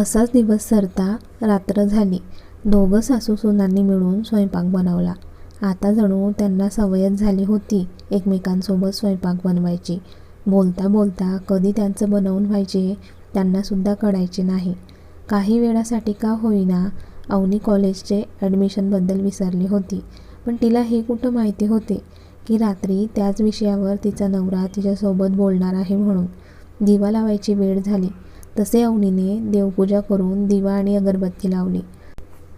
असाच दिवस सरता रात्र झाली. दोघं सासू सुनांनी मिळून स्वयंपाक बनवला. आता जणू त्यांना सवयच झाली होती एकमेकांसोबत स्वयंपाक बनवायची. बोलता बोलता कधी त्यांचं बनवून व्हायचे त्यांनासुद्धा कळायचे नाही. काही वेळासाठी का होईना अवनी कॉलेजचे ॲडमिशनबद्दल विसरली होती. पण तिला हे कुठं माहिती होते? की रात्री त्याच विषयावर तिचा नवरा तिच्यासोबत बोलणार आहे म्हणून. दिवा लावायची वेळ झाली. तसे अवनीने देवपूजा करून दिवा आणि अगरबत्ती लावली.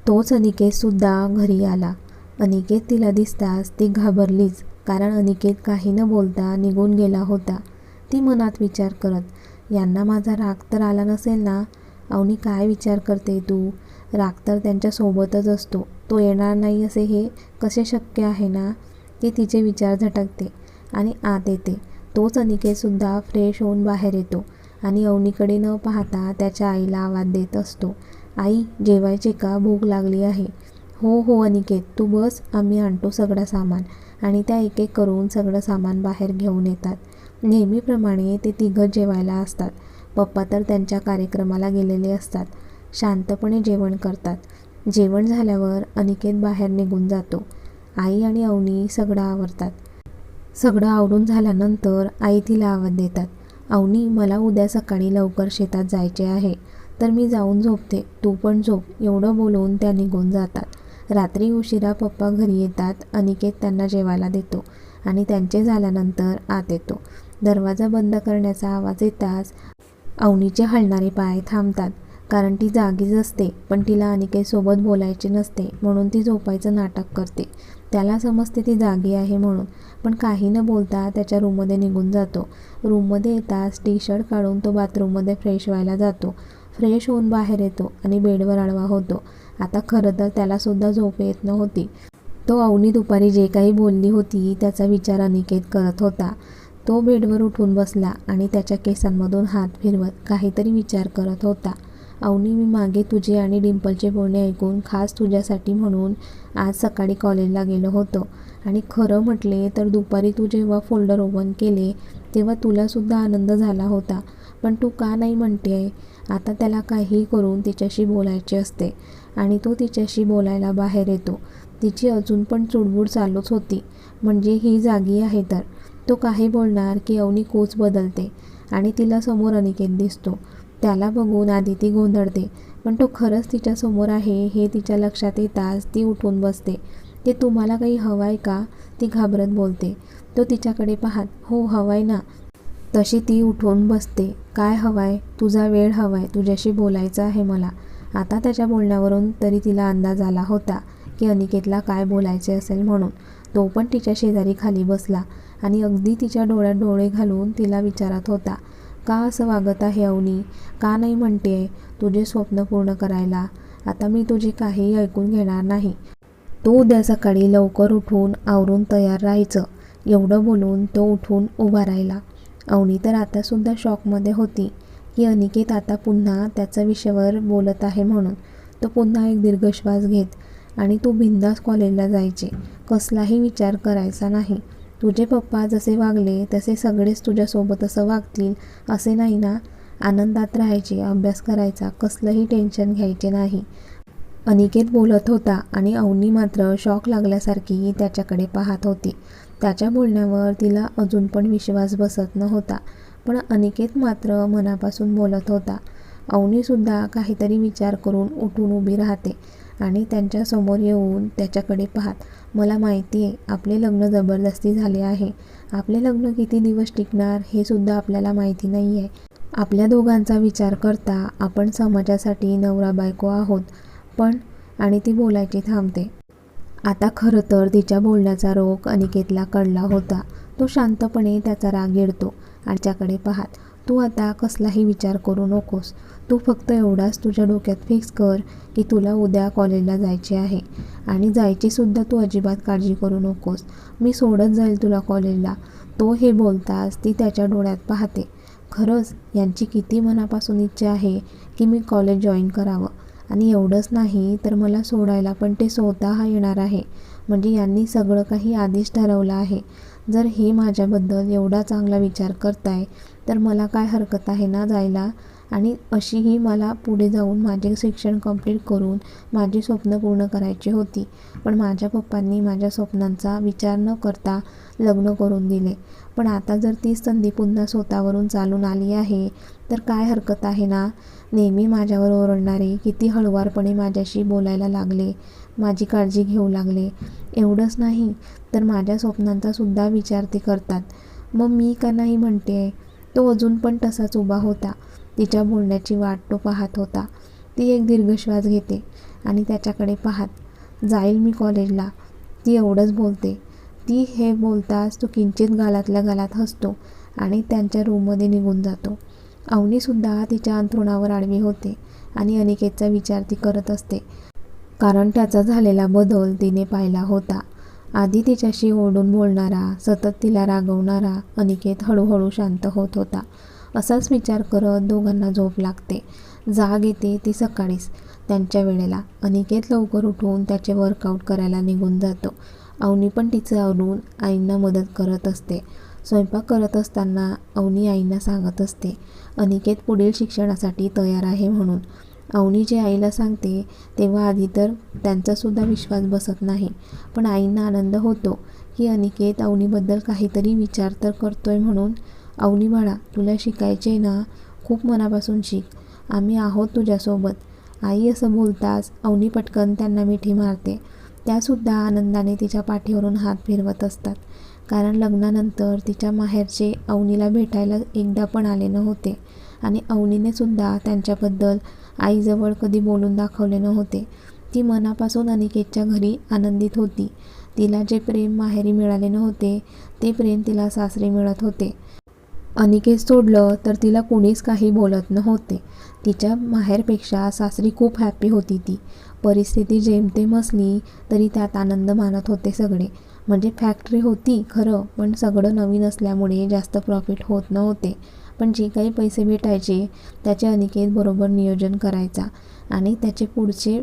तोच अनिकेतसुद्धा घरी आला. अनिकेत तिला दिसताच ती घाबरलीच कारण अनिकेत काही न बोलता निघून गेला होता. ती मनात विचार करत यांना माझा राग तर आला नसेल ना? अवनी काय विचार करते तू? राग तर त्यांच्यासोबतच असतो. तो येणार नाही असे हे कसे शक्य आहे ना? ते तिचे विचार झटकते आणि आत येते. तोच अनिकेतसुद्धा फ्रेश होऊन बाहेर येतो. आणि अवनीकडे न पाहता त्याच्या आईला आवाज देत असतो आई जेवायचे का? भूक लागली आहे. हो हो अनिकेत तू बस आम्ही आणतो सगळं सामान. आणि त्या एक एक करून सगळं सामान बाहेर घेऊन येतात. नेहमीप्रमाणे ते तिघं जेवायला असतात. पप्पा तर त्यांच्या कार्यक्रमाला गेलेले असतात. शांतपणे जेवण करतात. जेवण झाल्यावर अनिकेत बाहेर निघून जातो. आई आणि अवनी सगळं आवरतात. सगळं आवरून झाल्यानंतर आई तिला आवाज देतात. अवनी मला उद्या सकाळी लवकर शेतात जायचे आहे. तर मी जाऊन झोपते. तू पण झोप. एवढं बोलवून त्या निघून जातात. रात्री उशिरा पप्पा घरी येतात. अनिकेत त्यांना जेवायला देतो आणि त्यांचे झाल्यानंतर आत येतो. दरवाजा बंद करण्याचा आवाज येताच अवनीचे हलणारे पाय थांबतात. कारण ती जागीच असते पण तिला अनिकेतसोबत बोलायचे नसते म्हणून ती झोपायचं नाटक करते. त्याला समजते ती जागी आहे म्हणून. पण काही न बोलता त्याच्या रूममध्ये निघून जातो. रूममध्ये येताच टी शर्ट काढून तो बाथरूममध्ये फ्रेश व्हायला जातो. फ्रेश होऊन बाहेर येतो आणि बेडवर आडवा होतो. आता खरं तर त्यालासुद्धा झोप येत नव्हती. तो अवनी दुपारी जे काही बोलली होती त्याचा विचार अनिकेत करत होता. तो बेडवर उठून बसला आणि त्याच्या केसांमधून हात फिरवत काहीतरी विचार करत होता. अवनी मी मागे तुझे आणि डिंपलचे बोलणे ऐकून खास तुझ्यासाठी म्हणून आज सकाळी कॉलेजला गेलो होतो. आणि खरं म्हटले तर दुपारी तू जेव्हा फोल्डर ओपन केले तेव्हा तुलासुद्धा आनंद झाला होता. पण तू का नाही म्हणते? आहे आता त्याला काही करून तिच्याशी बोलायचे असते. आणि तो तिच्याशी बोलायला बाहेर येतो. तिची अजून पण चुडबुड चालूच होती. म्हणजे ही जागी आहे तर. तो काही बोलणार की अवनी कोच बदलते. आणि तिला समोर अनिकेत दिसतो. त्याला बघून आधी ती गोंधळते. पण तो खरंच तिच्यासमोर आहे हे तिच्या लक्षात येताच ती उठून बसते. ते तुम्हाला काही हवं आहे का? ती घाबरत बोलते. तो तिच्याकडे पाहत हो हवाय ना. तशी ती उठून बसते. काय हवाय? तुझा वेळ हवाय. तुझ्याशी बोलायचं आहे मला. आता त्याच्या बोलण्यावरून तरी तिला अंदाज आला होता की अनिकेतला काय बोलायचे असेल म्हणून. तो पण तिच्या शेजारी खाली बसला आणि अगदी तिच्या डोळ्यात डोळे घालून तिला विचारत होता का असं वागत आहे अवनी? का नाही म्हणते तुझे स्वप्न पूर्ण करायला? आता मी तुझे काहीही ऐकून घेणार नाही. तो उद्या सकाळी लवकर उठून आवरून तयार राहायचं. एवढं बोलून तो उठून उभा राहिला. अवनी तर आतासुद्धा शॉकमध्ये होती की अनिकेत आता पुन्हा त्याचा विषयावर बोलत आहे म्हणून. तो पुन्हा एक दीर्घ श्वास घेत आणि तो बिंदास कॉलेजला जायचे. कसलाही विचार करायचा नाही. तुझे पप्पा जसे वागले तसे सगळेच तुझ्यासोबत असं वागतील असे नाही ना? आनंदात राहायचे अभ्यास करायचा कसलंही टेन्शन घ्यायचे नाही. अनिकेत बोलत होता आणि अवनी मात्र शॉक लागल्यासारखी त्याच्याकडे पाहत होती. त्याच्या बोलण्यावर तिला अजून पण विश्वास बसत नव्हता पण अनिकेत मात्र मनापासून बोलत होता. अवनीसुद्धा काहीतरी विचार करून उठून उभी राहते. आणि त्यांच्यासमोर येऊन त्याच्याकडे पाहात मला माहिती आहे आपले लग्न जबरदस्ती झाले आहे. आपले लग्न किती दिवस टिकणार हे सुद्धा आपल्याला माहिती नाही आहे. आपल्या दोघांचा विचार करता आपण समाजासाठी नवरा बायको आहोत. पण आणि ती बोलायची थांबते. आता खरं तर तिच्या बोलण्याचा रोग अनिकेतला कळला होता. तो शांतपणे त्याचा राग येडतो आणि पाहात तू आता कसलाही विचार करू नकोस. तू फक्त एवढाच तुझ्या डोक्यात फिक्स कर की तुला उद्या कॉलेजला जायचे आहे. आणि जायचीसुद्धा तू अजिबात काळजी करू नकोस. मी सोडत जाईल तुला कॉलेजला तो हे बोलताच ती त्याच्या डोळ्यात पाहते. खरंच यांची किती मनापासून इच्छा आहे की मी कॉलेज जॉईन करावं. आणि एवढंच नाही तर मला सोडायला पण ते स्वतः येणार आहे. म्हणजे यांनी सगळं काही आधीच ठरवलं आहे. जर हे माझ्याबद्दल एवढा चांगला विचार करताय तर मला काय हरकत आहे ना जायला? आणि अशीही मला पुढे जाऊन माझे शिक्षण कंप्लीट करून माझी स्वप्न पूर्ण करायची होती. पण माझ्या पप्पांनी माझ्या स्वप्नांचा विचार न करता लग्न करून दिले. पण आता जर ती संधी पुन्हा स्वतःवरून चालून आली आहे तर काय हरकत आहे ना? नेहमी माझ्यावर ओरडणारे किती हळुवारपणे माझ्याशी बोलायला लागले माझी काळजी घेऊ लागले. एवढंच नाही तर माझ्या स्वप्नांचा सुद्धा विचार ते करतात. मग मी का नाही म्हणते? तो अजून पण तसाच उभा होता. तिच्या बोलण्याची वाट तो पाहत होता. ती एक दीर्घ श्वास घेते आणि त्याच्याकडे पाहत जाईल मी कॉलेजला. ती एवढंच बोलते. ती हे बोलताच तो किंचित गालातल्या गालात हसतो आणि त्यांच्या रूममध्ये निघून जातो. अवनीसुद्धा तिच्या अंथरुणावर आडवी होते आणि अनिकेतचा विचार ती करत असते. कारण त्याचा झालेला बदल तिने पाहिला होता. आधी तिच्याशी ओढून बोलणारा सतत तिला रागवणारा अनिकेत हळूहळू शांत होत होता. असाच विचार करत दोघांना झोप लागते. जाग येते ती सकाळीच. त्यांच्या वेळेला अनिकेत लवकर उठून त्याचे वर्कआउट करायला निघून जातो. अवनी पण तिचं आवरून आईंना मदत करत असते. स्वयंपाक करत असताना अवनी आईंना सांगत असते अनिकेत पुढील शिक्षणासाठी तयार आहे म्हणून अवनी जे आईला सांगते तेव्हा आधी तर त्यांचासुद्धा विश्वास बसत नाही. पण आईंना आनंद होतो की अनिकेत अवनीबद्दल काहीतरी विचार तर करतोय म्हणून अवनी बाळा तुला शिकायचे ना? खूप मनापासून शिक. आम्ही आहोत तुझ्यासोबत. आई असं बोलताच अवनी पटकन त्यांना मिठी मारते. त्यासुद्धा आनंदाने तिच्या पाठीवरून हात फिरवत असतात. कारण लग्नानंतर तिच्या माहेरचे अवनीला भेटायला एकदा पण आले नव्हते. आणि अवनीने सुद्धा त्यांच्याबद्दल आईजवळ कधी बोलून दाखवले नव्हते. ती मनापासून अनिकेतच्या घरी आनंदित होती. तिला जे प्रेम माहेरी मिळाले नव्हते ते प्रेम तिला सासरी मिळत होते. अनिकेत सोडलं तर तिला कुणीच काही बोलत नव्हते. तिच्या माहेरपेक्षा सासरी खूप हॅपी होती ती. परिस्थिती जेमतेम असली तरी त्यात आनंद मानत होते सगळे. म्हणजे फॅक्टरी होती खरं पण सगळं नवीन असल्यामुळे जास्त प्रॉफिट होत नव्हते. पण जे काही पैसे भेटायचे त्याचे अनिकेत बरोबर नियोजन करायचा आणि त्याचे पुढचे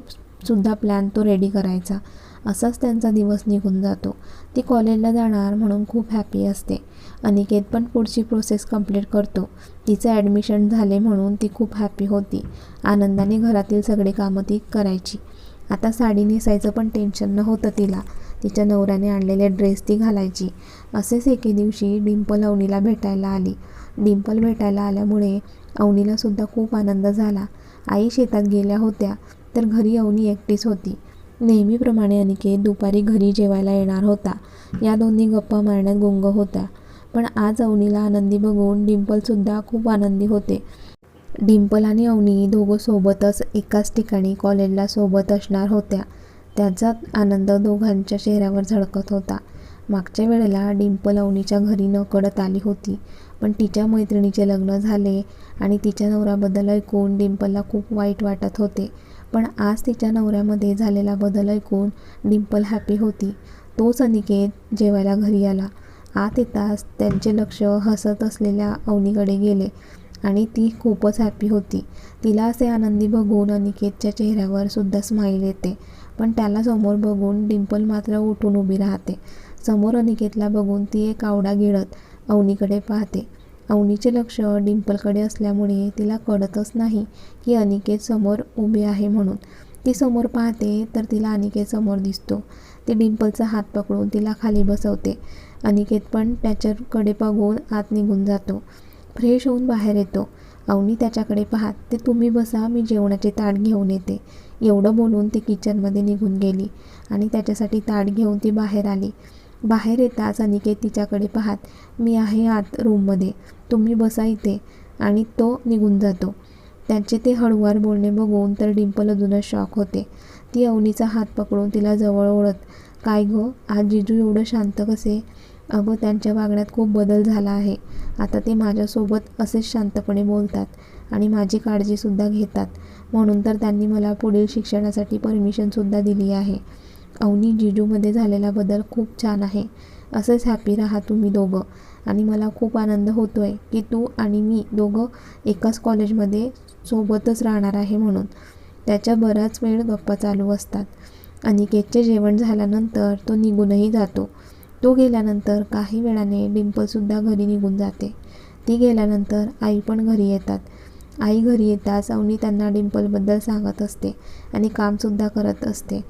सुद्धा प्लॅन तो रेडी करायचा. असाच त्यांचा दिवस निघून जातो. ती कॉलेजला जाणार म्हणून खूप हॅपी असते. अनिकेत पण पुढची प्रोसेस कंप्लीट करतो. तिचं ॲडमिशन झाले म्हणून ती खूप हॅपी होती. आनंदाने घरातील सगळे कामं ती करायची. आता साडी नेसायचं पण टेन्शन नव्हतं तिला. तिच्या नवऱ्याने आणलेले ड्रेस ती घालायची. असेच एके दिवशी डिंपल अवनीला भेटायला आली. डिंपल भेटायला आल्यामुळे अवनीलासुद्धा खूप आनंद झाला. आई शेतात गेल्या होत्या तर घरी अवनी एकटीच होती. नेहमीप्रमाणे अनिकेत दुपारी घरी जेवायला येणार होता. या दोन्ही गप्पा मारण्यात गुंग होता. पण आज अवनीला आनंदी बघून डिंपलसुद्धा खूप आनंदी होते. डिंपल आणि अवनी दोघं सोबतच एकाच ठिकाणी कॉलेजला सोबत असणार होत्या. त्याचा आनंद दोघांच्या चेहऱ्यावर झळकत होता. मागच्या वेळेला डिंपल अवनीच्या घरी न कळत आली होती पण तिच्या मैत्रिणीचे लग्न झाले आणि तिच्या नवऱ्याबद्दल ऐकून डिंपलला खूप वाईट वाटत होते. पण आज तिच्या नवऱ्यामध्ये झालेला बदल ऐकून डिंपल हॅपी होती. तोच अनिकेत जेवायला घरी आला. आत येताच त्यांचे लक्ष हसत असलेल्या अवनीकडे गेले आणि ती खूपच हॅपी होती. तिला असे आनंदी बघून अनिकेतच्या चेहऱ्यावर सुद्धा स्माईल येते. पण त्याला समोर बघून डिंपल मात्र उठून उभी राहते. समोर अनिकेतला बघून ती एक आवडा गिळत अवनीकडे पाहते. अवनीचे लक्ष डिंपलकडे असल्यामुळे तिला कळतच नाही की अनिकेत समोर उभे आहे म्हणून. ती समोर पाहते तर तिला अनिकेत समोर दिसतो. ती डिंपलचा हात पकडून तिला खाली बसवते. अनिकेत पण त्याच्याकडे बघून आत निघून जातो. फ्रेश होऊन बाहेर येतो. अवनी त्याच्याकडे पाहत ते तुम्ही बसा मी जेवणाचे ताट घेऊन येते. एवढं बोलून ती किचनमध्ये निघून गेली आणि त्याच्यासाठी ताट घेऊन ती बाहेर आली. बाहेर येताच अनिकेत तिच्याकडे पाहत मी आहे आत रूममध्ये. तुम्ही बसा इथे आणि तो निघून जातो. त्याचे ते हळुवार बोलणे बघून तर डिंपल अजूनच शॉक होते. ती अवनीचा हात पकडून तिला जवळ ओढत काय गं? आज जिजू एवढं शांत कसे? अगं त्यांच्या वागण्यात खूप बदल झाला आहे. आता ते माझ्यासोबत असेच शांतपणे बोलतात आणि माझी काळजीसुद्धा घेतात. म्हणून तर त्यांनी मला पुढील शिक्षणासाठी परमिशनसुद्धा दिली आहे. अवनी जिजूमध्ये झालेला बदल खूप छान आहे. असंच हॅपी राहा तुम्ही दोघं. आणि मला खूप आनंद होतो आहे की तू आणि मी दोघं एकाच कॉलेजमध्ये सोबतच राहणार आहे म्हणून. त्याच्या बराच वेळ गप्पा चालू असतात अनिकेतचे जेवण झाल्यानंतर तो निघूनही जातो. तो गेल्यानंतर काही वेळाने डिंपलसुद्धा घरी निघून जाते. ती गेल्यानंतर आई पण घरी येतात. आई घरी येताच अवनी त्यांना डिंपलबद्दल सांगत असते आणि कामसुद्धा करत असते.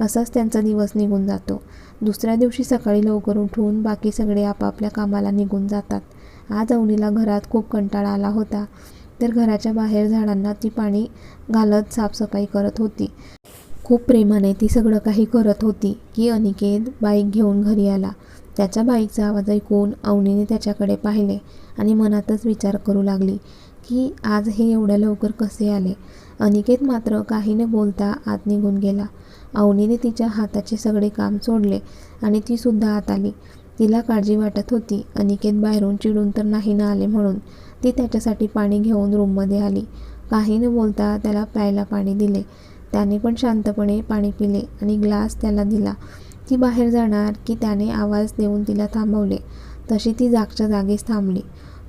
असाच त्यांचा दिवस निघून जातो. दुसऱ्या दिवशी सकाळी लवकर उठून बाकी सगळे आपापल्या कामाला निघून जातात. आज अवनीला घरात खूप कंटाळा आला होता तर घराच्या बाहेर झाडांना ती पाणी घालत साफसफाई करत होती. खूप प्रेमाने ती सगळं काही करत होती की अनिकेत बाईक घेऊन घरी आला. त्याच्या बाईकचा आवाज ऐकून अवनीने त्याच्याकडे पाहिले आणि मनातच विचार करू लागली की आज हे एवढ्या लवकर कसे आले? अनिकेत मात्र काही न बोलता आत निघून गेला. अवनीने तिच्या हाताचे सगळे काम सोडले आणि ती सुद्धा आत आली. तिला काळजी वाटत होती. अनिकेत बाहेरून चिडून तर नाही ना आले म्हणून ती त्याच्यासाठी पाणी घेऊन रूममध्ये आली. काही न बोलता त्याला प्यायला पाणी दिले. त्याने पण शांतपणे पाणी पिले आणि ग्लास त्याला दिला. ती बाहेर जाणार की त्याने आवाज देऊन तिला थांबवले. तशी ती जागच्या जागीच थांबली.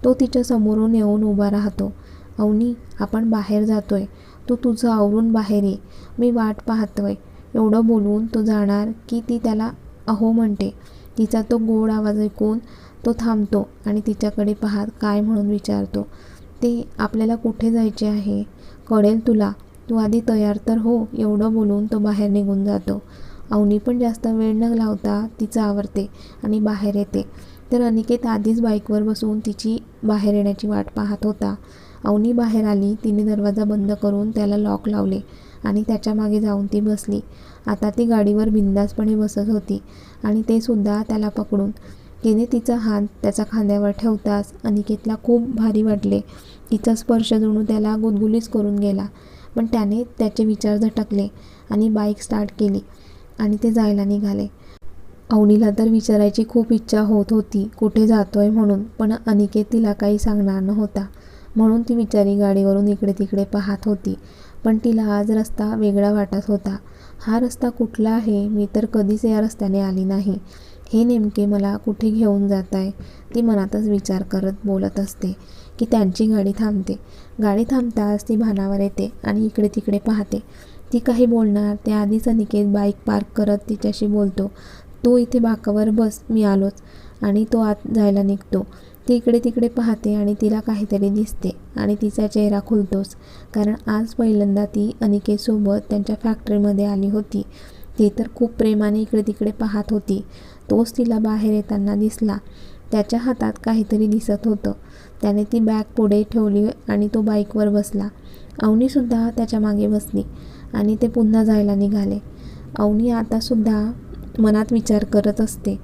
तो तिच्या समोरून येऊन उभा राहतो. अवनी आपण बाहेर जातोय. तू तुझं आवरून बाहेर ये. मी वाट पाहतोय. एवढं बोलून तो जाणार की ती त्याला अहो म्हणते. तिचा तो गोड आवाज ऐकून तो थांबतो आणि तिच्याकडे पाहत काय म्हणून विचारतो. ते आपल्याला कुठे जायचे आहे? कळेल तुला. तू आधी तयार तर हो. एवढं बोलून तो बाहेर निघून जातो. अवनी पण जास्त वेळ न लावता तिचं आवरते आणि बाहेर येते. तर अनिकेत आधीच बाईकवर बसून तिची बाहेर येण्याची वाट पाहत होता. अवनी बाहेर आली. तिने दरवाजा बंद करून त्याला लॉक लावले. आणि त्याच्यामागे जाऊन ती बसली. आता ती गाडीवर बिंदासपणे बसत होती आणि ते सुद्धा त्याला पकडून. तिने तिचा हात त्याच्या खांद्यावर ठेवताच अनिकेतला खूप भारी वाटले. तिचा स्पर्श जणू त्याला गुदगुलीच करून गेला. पण त्याने त्याचे विचार झटकले आणि बाईक स्टार्ट केली आणि ते जायला निघाले. अवनीला तर विचारायची खूप इच्छा होत होती कुठे जातोय म्हणून? पण अनिकेत तिला काही सांगणार नव्हता. म्हणून ती विचारी गाडीवरून इकडे तिकडे पाहत होती. पण तिला आज रस्ता वेगळा वाटत होता. हा रस्ता कुठला आहे? मी तर कधीच या रस्त्याने आली नाही. हे नेमके मला कुठे घेऊन जात आहे ती मनातच विचार करत बोलत असते की त्यांची गाडी थांबते. गाडी थांबताच ती भानावर येते आणि इकडे तिकडे पाहते. ती काही बोलणार त्याआधीच अनिकेत बाईक पार्क करत तिच्याशी बोलतो. तू इथे बाकावर बस मी आलोच आणि तो आत जायला निघतो. ती इकडे तिकडे पाहते आणि तिला काहीतरी दिसते आणि तिचा चेहरा खुलतोच. कारण आज पहिल्यांदा ती अनिकेसोबत त्यांच्या फॅक्टरीमध्ये आली होती. ती तर खूप प्रेमाने इकडे तिकडे पाहत होती. तोच तिला बाहेर येताना दिसला. त्याच्या हातात काहीतरी दिसत होतं. त्याने ती बॅग पुढे ठेवली आणि तो बाईकवर बसला. अवनीसुद्धा त्याच्यामागे बसली आणि ते पुन्हा जायला निघाले. अवनी आतासुद्धा मनात विचार करत असते.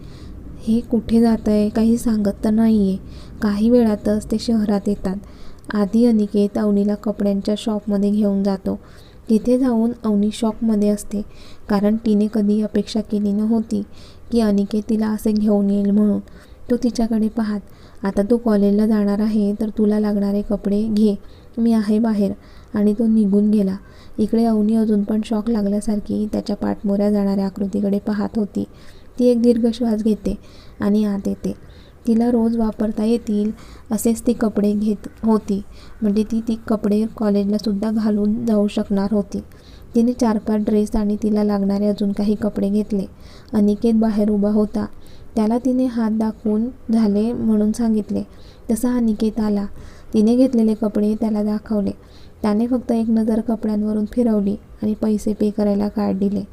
हे कुठे जात आहे काही सांगत तर नाही आहे काही वेळातच ते शहरात येतात. आधी अनिकेत अवनीला कपड्यांच्या शॉपमध्ये घेऊन जातो. तिथे जाऊन अवनी शॉपमध्ये असते कारण तिने कधी अपेक्षा केली नव्हती की अनिकेत तिला असे घेऊन येईल म्हणून. तो तिच्याकडे पाहत आता तू कॉलेजला जाणार आहे तर तुला लागणारे कपडे घे. मी आहे बाहेर. आणि तो निघून गेला. इकडे अवनी अजून पण शॉक लागल्यासारखी त्याच्या पाठमोऱ्या जाणाऱ्या आकृतीकडे पाहत होती. ती एक दीर्घ श्वास घेते आणि आत येते. तिला रोज वापरता येतील असेच ती कपडे घेत होती. म्हणजे ती ती कपडे कॉलेजलासुद्धा घालून जाऊ शकणार होती. तिने चार पाच ड्रेस आणि तिला लागणारे अजून काही कपडे घेतले. अनिकेत बाहेर उभा होता. त्याला तिने हात दाखवून झाले म्हणून सांगितले. तसा अनिकेत आला. तिने घेतलेले कपडे त्याला दाखवले. त्याने फक्त एक नजर कपड्यांवरून फिरवली आणि पैसे पे करायला कार्ड दिले.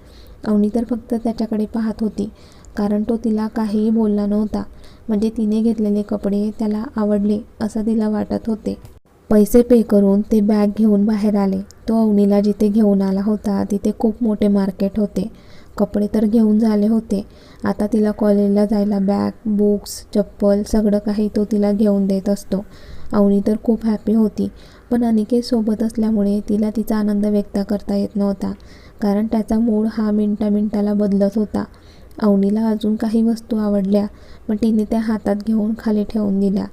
अवनी तर फक्त त्याच्याकडे पाहत होती कारण तो तिला काहीही बोलला नव्हता. म्हणजे तिने घेतलेले कपडे त्याला आवडले असं तिला वाटत होते. पैसे पे करून ते बॅग घेऊन बाहेर आले. तो अवनीला जिथे घेऊन आला होता तिथे खूप मोठे मार्केट होते. कपडे तर घेऊन झाले होते. आता तिला कॉलेजला जायला बॅग बुक्स चप्पल सगळं काही तो तिला घेऊन देत असतो. अवनी तर खूप हॅपी होती. पण अनिकेत सोबत असल्यामुळे तिला तिचा आनंद व्यक्त करता येत नव्हता कारण त्याचा मूड हा मिनटा मिनटाला बदलत होता. अवनीला अजून काही वस्तू आवडल्या पण तिने त्या हातात घेऊन खाली ठेवून दिल्या.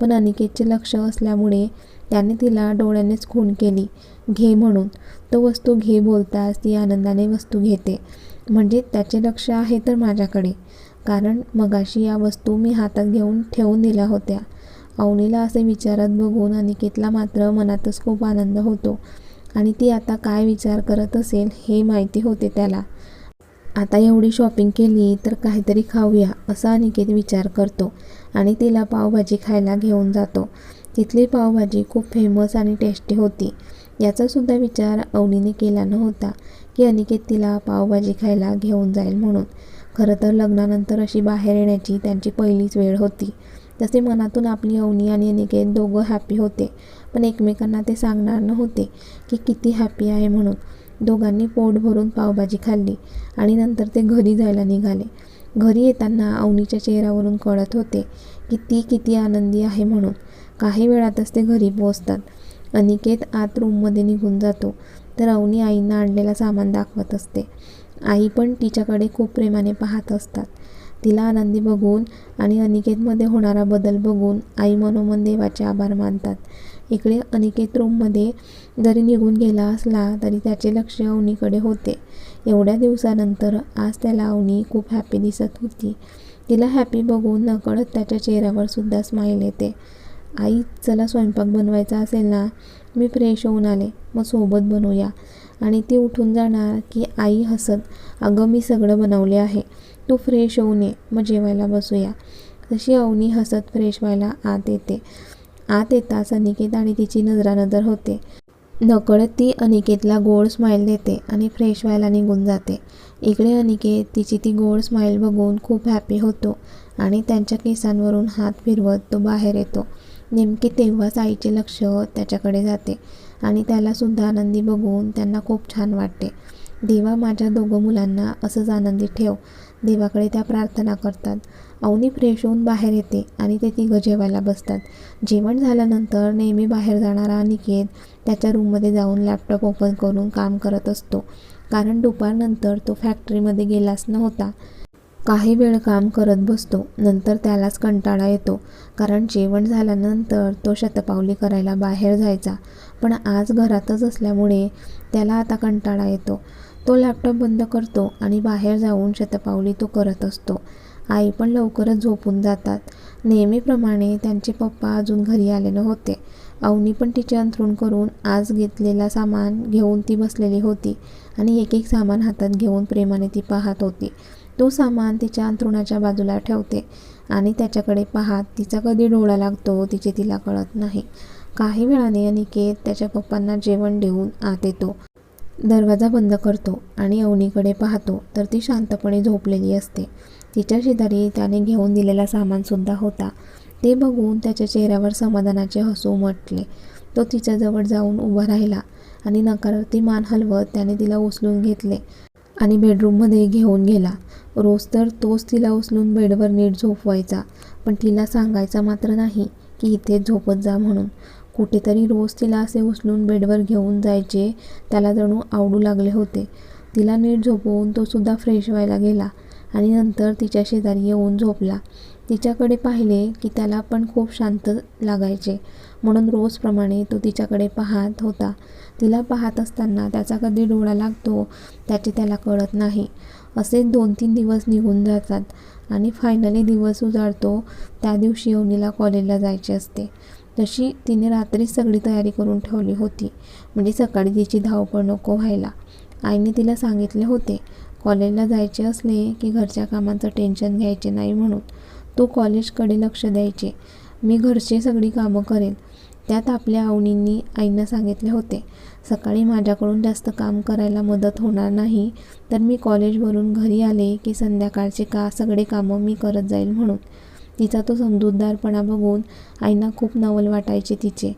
पण अनिकेतचे लक्ष असल्यामुळे त्याने तिला डोळ्यानेच खून केली. घे म्हणून. तो वस्तू घे बोलताच ती आनंदाने वस्तू घेते. म्हणजे त्याचे लक्ष आहे तर माझ्याकडे. कारण मगाशी या वस्तू मी हातात घेऊन ठेवून दिल्या होत्या. अवनीला असे विचारत बघून अनिकेतला मात्र मनातच खूप आनंद होतो. आणि ती आता काय विचार करत असेल हे माहिती होते त्याला. आता एवढी शॉपिंग केली तर काहीतरी खाऊया असा अनिकेत विचार करतो आणि तिला पावभाजी खायला घेऊन जातो. तिथली पावभाजी खूप फेमस आणि टेस्टी होती. याचासुद्धा विचार अवनीने केला नव्हता की अनिकेत तिला पावभाजी खायला घेऊन जाईल म्हणून. खरं तर लग्नानंतर अशी बाहेर येण्याची त्यांची पहिलीच वेळ होती. तसे मनातून आपली अवनी आणि अनिकेत दोघं हॅपी होते पण एकमेकांना ते सांगणार नव्हते की किती हॅपी आहे म्हणून. दोघांनी पोट भरून पावभाजी खाल्ली आणि नंतर ते घरी जायला निघाले. घरी येताना अवनीच्या चेहऱ्यावरून कळत होते की ती किती आनंदी आहे म्हणून. काही वेळातच ते घरी पोहोचतात. अनिकेत आत रूममध्ये निघून जातो तर अवनी आईंना आणलेला सामान दाखवत असते. आई पण तिच्याकडे खूप प्रेमाने पाहत असतात. तिला आनंदी बघून आणि अनिकेतमध्ये होणारा बदल बघून आई मनोमन देवाचे आभार मानतात. इकडे अनिकेत रूममध्ये जरी निघून गेला असला तरी त्याचे लक्ष अवनीकडे होते. एवढ्या दिवसानंतर आज त्याला अवनी खूप हॅपी दिसत होती. तिला हॅपी बघून नकळत त्याच्या चेहऱ्यावर सुद्धा स्माईल येते. आई चला स्वयंपाक बनवायचा असेल ना? मी फ्रेश होऊन आले. मग सोबत बनवूया. आणि ती उठून जाणार की आई हसत. अगं मी सगळं बनवले आहे. तू फ्रेश होऊन ये मग जेवायला बसूया. तशी अवनी हसत फ्रेश व्हायला आत येते. आत येताच अनिकेत आणि तिची नजरानजर होते. नकळत ती अनिकेतला गोड स्माईल देते आणि फ्रेश व्हायला निघून जाते. इकडे अनिकेत तिची ती गोड स्माईल बघून खूप हॅपी होतो आणि त्यांच्या केसांवरून हात फिरवत तो बाहेर येतो. नेमके तेव्हाच आईचे लक्ष त्याच्याकडे जाते आणि त्यालासुद्धा आनंदी बघून त्यांना खूप छान वाटते. देवा माझ्या दोघं मुलांना असंच आनंदी ठेव. देवाकडे त्या प्रार्थना करतात. अवनी फ्रेश होऊन बाहेर येते आणि ते तिघं जेवायला बसतात. जेवण झाल्यानंतर नेहमी बाहेर जाणारा अनिकेत त्याच्या रूममध्ये जाऊन लॅपटॉप ओपन करून काम करत असतो. कारण दुपारनंतर तो फॅक्टरीमध्ये गेलाच नव्हता. काही वेळ काम करत बसतो. नंतर त्यालाच कंटाळा येतो. कारण जेवण झाल्यानंतर तो शतपावली करायला बाहेर जायचा. पण आज घरातच असल्यामुळे त्याला आता कंटाळा येतो. तो लॅपटॉप बंद करतो आणि बाहेर जाऊन शतपावली तो करत असतो. आई पण लवकरच झोपून जातात. नेहमीप्रमाणे त्यांचे पप्पा अजून घरी आले नव्हते अवनी पण तिचे अंथरूण करून आज घेतलेला सामान घेऊन ती बसलेली होती आणि एक एक सामान हातात घेऊन प्रेमाने ती पाहत होती. तो सामान तिच्या अंथरुणाच्या बाजूला ठेवते आणि त्याच्याकडे पाहत तिचा कधी डोळा लागतो तिचे तिला कळत नाही. काही वेळाने अनिकेत त्याच्या पप्पांना जेवण देऊन आत येतो. दरवाजा बंद करतो आणि अवनीकडे पाहतो तर ती शांतपणे झोपलेली असते. तिच्या शेजारी त्याने घेऊन दिलेला सामानसुद्धा होता. ते बघून त्याच्या चेहऱ्यावर समाधानाचे हसू उमटले तो तिच्याजवळ जाऊन उभा राहिला आणि नकारार्थी मान हलवत त्याने तिला उचलून घेतले आणि बेडरूममध्ये घेऊन गेला. रोज तर तोच तिला उचलून बेडवर नीट झोपवायचा पण तिला सांगायचा मात्र नाही की इथेच झोपत जा म्हणून. कुठेतरी रोज तिला असे उचलून बेडवर घेऊन जायचे. त्याला जणू आवडू लागले होते. तिला नीट झोपवून तो सुद्धा फ्रेश व्हायला गेला आणि नंतर तिच्या शेजारी येऊन झोपला. तिच्याकडे पाहिले की त्याला पण खूप शांत लागायचे. म्हणून रोजप्रमाणे तो तिच्याकडे पाहत होता. तिला पाहत असताना त्याचा कधी डोळा लागतो त्याचे त्याला कळत नाही. असे दोन तीन दिवस निघून जातात आणि फायनली दिवस उजाडतो. त्या दिवशी योनीला कॉलेजला जायचे असते. तशी तिने रात्रीच सगळी तयारी करून ठेवली होती. म्हणजे सकाळी तिची धावपळ नको व्हायला. आईने तिला सांगितले होते कॉलेजला जायचे असले की घरच्या कामांचं टेन्शन घ्यायचे नाही म्हणून. तू कॉलेजकडे लक्ष द्यायचे. मी घरचे सगळी कामं करेन. त्यात आपल्या आवणींनी आईंना सांगितले होते सकाळी माझ्याकडून जास्त काम करायला मदत होणार नाही तर मी कॉलेजवरून घरी आले की संध्याकाळचे का सगळे कामं मी करत जाईल म्हणून. तिचा तो समजूतदारपणा बघून आईना खूप नवल वाटायचे तिचे.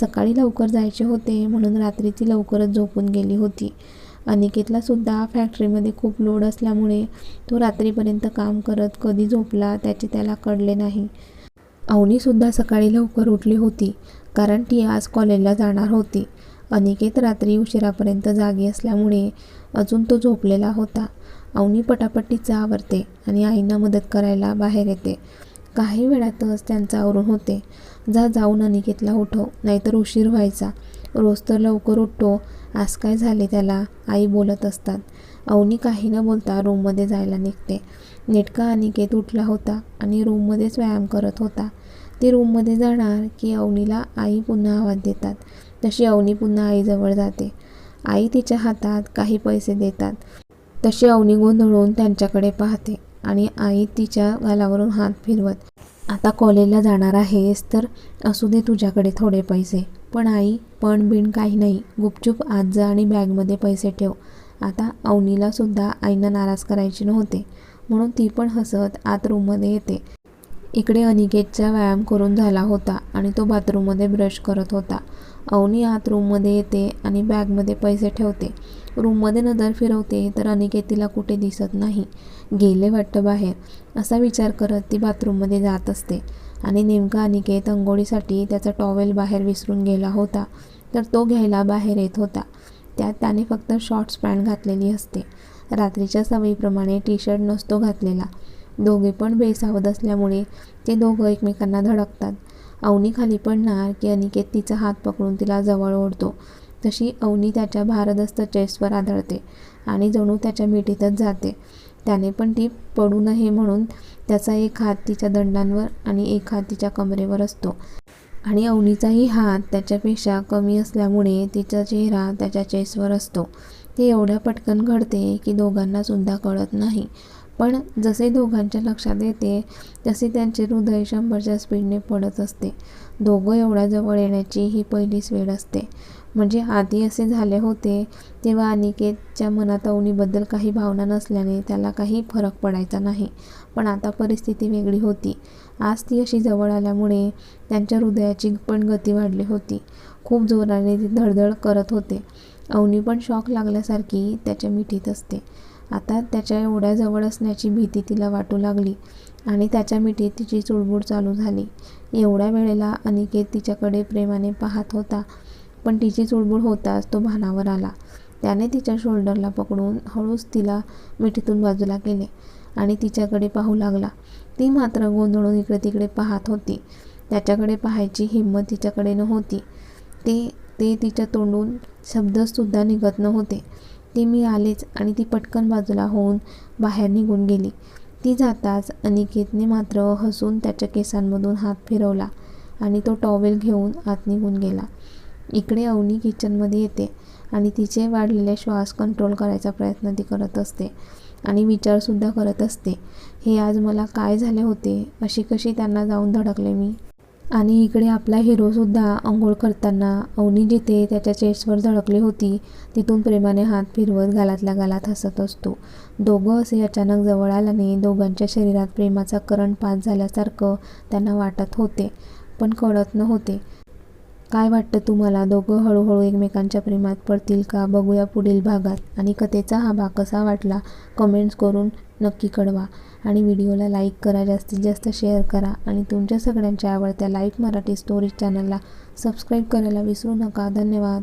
सकाळी लवकर जायचे होते म्हणून रात्री ती लवकरच झोपून गेली होती. अनिकेतला सुद्धा फॅक्टरीमध्ये खूप लोड असल्यामुळे तो रात्रीपर्यंत काम करत कधी झोपला त्याचे त्याला कळले नाही. अवनीसुद्धा सकाळी लवकर उठली होती कारण ती आज कॉलेजला जाणार होती. अनिकेत रात्री उशिरापर्यंत जागी असल्यामुळे अजून तो झोपलेला होता. अवनी पटापटीचा आवरते आणि आईंना मदत करायला बाहेर येते. काही वेळातच त्यांचं आवरून होते. जा जाऊन अनिकेतला उठव नाहीतर उशीर व्हायचा. रोज तर लवकर उठतो. आज काय झाले त्याला? आई बोलत असतात. अवनी काही न बोलता रूममध्ये जायला निघते. नेटका अनिकेत उठला होता आणि रूममध्येच व्यायाम करत होता. ती रूममध्ये जाणार की अवनीला आई पुन्हा आवाज देतात. तशी अवनी पुन्हा आईजवळ जाते. आई तिच्या हातात काही पैसे देतात. तशी अवनी गोंधळून त्यांच्याकडे पाहते. आणि आई तिच्या गालावरून हात फिरवत आता कॉलेजला जाणार आहेस तर असू दे तुझ्याकडे थोडे पैसे. पण आई पण बिण काही नाही. गुपचूप आत जा आणि बॅगमध्ये पैसे ठेव. आता अवनीला सुद्धा आईनं नाराज करायची नव्हते. म्हणून ती पण हसत आत रूममध्ये येते. इकडे अनिकेतचा व्यायाम करून झाला होता आणि तो बाथरूममध्ये ब्रश करत होता. अवनी आत रूममध्ये येते आणि बॅगमध्ये पैसे ठेवते. रूममध्ये नजर फिरवते तर अनिकेत तिला कुठे दिसत नाही. गेले वाटतं बाहेर. असा विचार करत ती बाथरूममध्ये जात असते. आणि नेमका अनिकेत अंघोळीसाठी त्याचा टॉवेल बाहेर विसरून गेला होता. तर तो घ्यायला बाहेर येत होता. त्यात त्याने फक्त शॉर्ट्स पॅन्ट घातलेली असते. रात्रीच्या सवयीप्रमाणे टी शर्ट नसतो घातलेला. दोघे पण बेसावध असल्यामुळे ते दोघं एकमेकांना धडकतात. अवनी खाली पडणार की अनिकेत तिचा हात पकडून तिला जवळ ओढतो. तशी अवनी त्याच्या भारदस्त चेस्टवर आदळते आणि जणू त्याच्या मिठीतच जाते. त्याने पण ती पडू नये म्हणून त्याचा एक हात तिच्या दंडांवर आणि एक हात तिच्या कमरेवर असतो. आणि अवनीचाही हात त्याच्यापेक्षा कमी असल्यामुळे तिचा चेहरा त्याच्या चेसवर असतो. ते एवढ्या पटकन घडते की दोघांना सुद्धा कळत नाही. पण जसे दोघांच्या लक्षात येते तसे त्यांचे हृदय शंभरच्या स्पीडने पडत असते. दोघं एवढ्या जवळ येण्याची ही पहिलीच वेळ असते. म्हणजे आधी असे झाले होते तेव्हा अनिकेतच्या मनात अवनीबद्दल काही भावना नसल्याने त्याला काही फरक पडायचा नाही. पण आता परिस्थिती वेगळी होती. आज ती अशी जवळ आल्यामुळे त्यांच्या हृदयाची पण गती वाढली होती. खूप जोराने ती धडधड करत होते. अवनी पण शॉक लागल्यासारखी त्याच्या मिठीत असते. आता त्याच्या एवढ्या जवळ असण्याची भीती तिला वाटू लागली आणि त्याच्या मिठीत तिची चुळबुळ चालू झाली. एवढ्या वेळेला अनिकेत तिच्याकडे प्रेमाने पाहत होता पण तिची चुळबुळ होताच तो भानावर आला. त्याने तिच्या शोल्डरला पकडून हळूच तिला मिठीतून बाजूला केले आणि तिच्याकडे पाहू लागला. ती मात्र गोंधळून इकडे तिकडे पाहत होती. त्याच्याकडे पाहायची हिंमत तिच्याकडे नव्हती. ते ते तिच्या तोंडून शब्दसुद्धा निघत नव्हते. ते मी आलेच आणि ती पटकन बाजूला होऊन बाहेर निघून गेली. ती जाताच अनिकेतने मात्र हसून त्याच्या केसांमधून हात फिरवला आणि तो टॉवेल घेऊन आत निघून गेला. इकडे अवनी किचनमध्ये येते आणि तिचे वाढलेले श्वास कंट्रोल करायचा प्रयत्न ती करत असते आणि विचारसुद्धा करत असते हे आज मला काय झाले होते? अशी कशी त्यांना जाऊन धडकले मी? आणि इकडे आपला हिरोसुद्धा आंघोळ करताना अवनी जिथे त्याच्या चेस्टवर झळकली होती तिथून प्रेमाने हात फिरवत गालातल्या गालात हसत असतो. दोघं असे अचानक जवळ आल्याने दोघांच्या शरीरात प्रेमाचा करंट पास झाल्यासारखं त्यांना वाटत होते पण कळत नव्हते. काय वाटतं तुम्हाला दोघं हळूहळू एकमेकांच्या प्रेमात पडतील का? बघूया पुढील भागात. आणि कथेचा हा भाग कसा वाटला कमेंट्स करून नक्की कळवा. आणि व्हिडिओला लाईक करा जास्तीत जास्त शेअर करा आणि तुमच्या सगळ्यांच्या आवडत्या लाईक मराठी स्टोरीज चॅनलला सबस्क्राईब करायला विसरू नका. धन्यवाद.